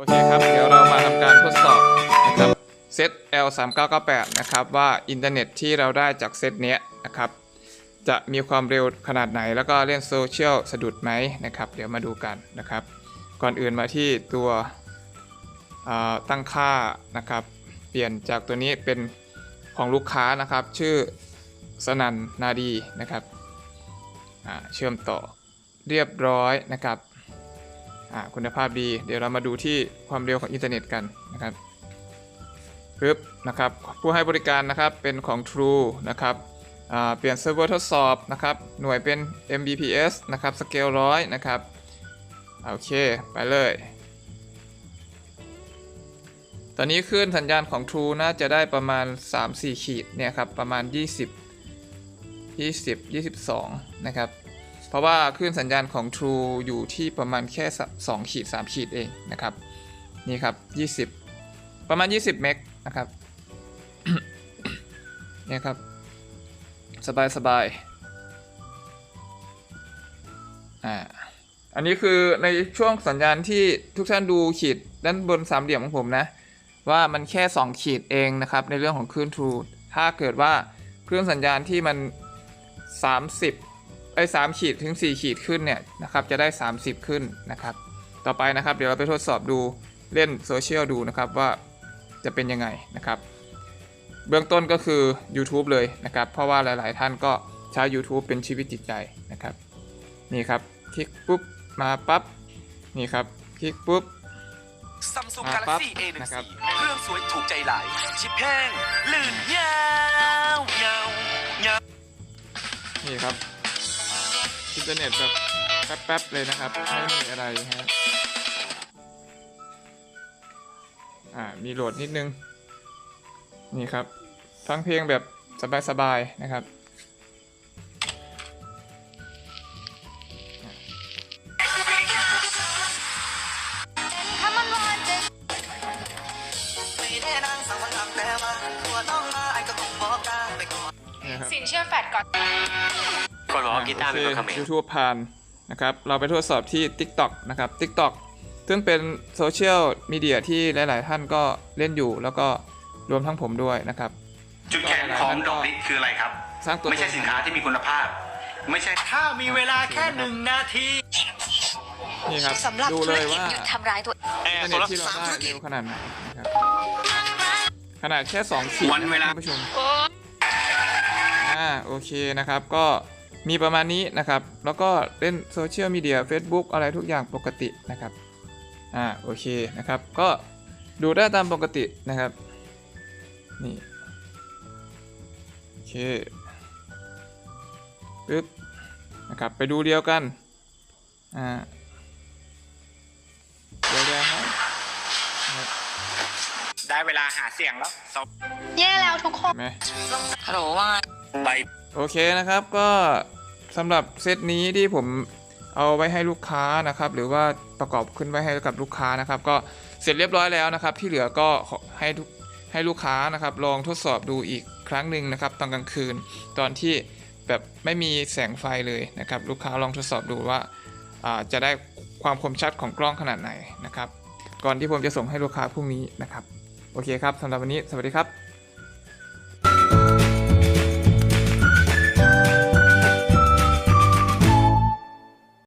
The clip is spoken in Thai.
โอเคครับ เดี๋ยวเรามาทำการทดสอบนะครับเซต L 3 9 9 8 นะครับว่าอินเทอร์เน็ตที่เราได้จากเซตเนี้ยนะครับจะมีความเร็วขนาดไหน แล้วก็เล่นโซเชียลสะดุดไหมนะครับ เดี๋ยวมาดูกันนะครับ ก่อนอื่นมาที่ตัวตั้งค่านะครับ เปลี่ยนจากตัวนี้เป็นของลูกค้านะครับ ชื่อสนันนาดีนะครับเชื่อมต่อเรียบร้อยนะครับ คุณภาพดี เดี๋ยวเรามาดูที่ความเร็วของอินเทอร์เน็ตกันนะครับปึ๊บนะครับผู้ให้บริการนะครับเป็นของ True นะครับอ่าเปลี่ยนเซิร์ฟเวอร์ทดสอบนะครับหน่วยเป็น Mbps นะครับสเกลร้อยนะครับโอเค ไปเลย ตอนนี้คลื่นสัญญาณของ True น่าจะได้ประมาณ 3-4 ขีดเนี่ยครับประมาณ 20 20 22 นะครับ เพราะว่าคลื่นสัญญาณของ True อยู่ที่ประมาณแค่ 2 ขีด 3 ขีดเองนะครับ นี่ครับ 20 ประมาณ 20 เมกนะครับเนี่ยครับ สบายสบายอ่าอันนี้คือในช่วงสัญญาณที่ทุกท่านดูขีดด้านบนสามเหลี่ยมของผมนะ ว่ามันแค่ 2 ขีดเองนะครับ ในเรื่องของคลื่น True ถ้าเกิดว่าคลื่นสัญญาณที่มัน 30 ไอ้สามขีดถึง 4 ขีดขึ้นเนี่ยนะครับจะได้ 30 ขึ้นนะครับ ต่อไปนะครับเดี๋ยวเราไปทดสอบดูเล่นโซเชียลดูนะครับว่าจะเป็นยังไงนะครับ เบื้องต้นก็คือ YouTube เลยนะครับ เพราะว่าหลายๆ ท่านก็ใช้ YouTube เป็นชีวิตจิตใจนะครับ นี่ครับ คลิกปุ๊บมาปั๊บนี่ครับ คลิกปุ๊บซัมซุงมากาแล็ปั๊กบซี่ A14 นะครับเครื่องสวยถูกใจหลาย ชิปแห้งลื่นยาวยาวยาวนี่ครับ อินเทอร์เน็ตแบบแป๊บๆเลยนะครับ ไม่มีอะไรฮะอ่ามีโหลดนิดนึง นี่ครับ ฟังเพลงแบบสบายๆนะครับถ้ามันร้อนจะไม่ได้นางสาวทำแต่ว่าตัวน้องมาไอ้ก็คงบอกกล้าไปก่อนนี่ครับสินเชื่อแฟดก่อน กดบอกว่ากีตาร์เป็นตัวเขมรยูทูบผ่านนะครับ เราไปทดสอบที่ TikTok นะครับ TikTok ซึ่งเป็นโซเชียลมีเดียที่หลาย ๆ ท่านก็เล่นอยู่แล้วก็รวมทั้งผมด้วยนะครับ จุดแข็งของดอกลิคืออะไรครับ สร้างตัวไม่ใช่สินค้าที่มีคุณภาพ ไม่ใช่ถ้ามีเวลาแค่หนึ่งนาทีนี่ครับสำหรับดูธุเลรยกิจว่าหยุดทำร้ายตัวแออินร์เทอร์โซเน็ตลาร์ที่เราได้เร็วขนาดไหนนะครับขนาดแค่2ขีดวันเวลาท่านผู้ชมอ่าโอเคนะครับก็ มีประมาณนี้นะครับ แล้วก็เล่นโซเชียลมีเดีย Facebook อะไรทุกอย่างปกตินะครับ อ่า โอเคนะครับ ก็ดูได้ตามปกตินะครับ นี่ โอเค ปึ๊บ นะครับ ไปดูเดียวกัน อ่าเดี๋ยวเดียวครับได้เวลาหาเสียงแล้วสอบแย่แล้วทุกคนเห็นไหมฮัลโหลว่า ไงใบโอเคนะครับก็สำหรับเซตนี้ที่ผมเอาไว้ให้ลูกค้านะครับ หรือว่าประกอบขึ้นไว้ให้กับลูกค้านะครับ ก็เสร็จเรียบร้อยแล้วนะครับ ที่เหลือก็ขอให้ทุกให้ลูกค้านะครับ ลองทดสอบดูอีกครั้งหนึ่งนะครับ ตอนกลางคืนตอนที่แบบไม่มีแสงไฟเลยนะครับ ลูกค้าลองทดสอบดูว่าอ่าจะได้ความคมชัดของกล้องขนาดไหนนะครับ ก่อนที่ผมจะส่งให้ลูกค้าพรุ่งนี้นะครับ โอเคครับสำหรับวันนี้สวัสดีครับ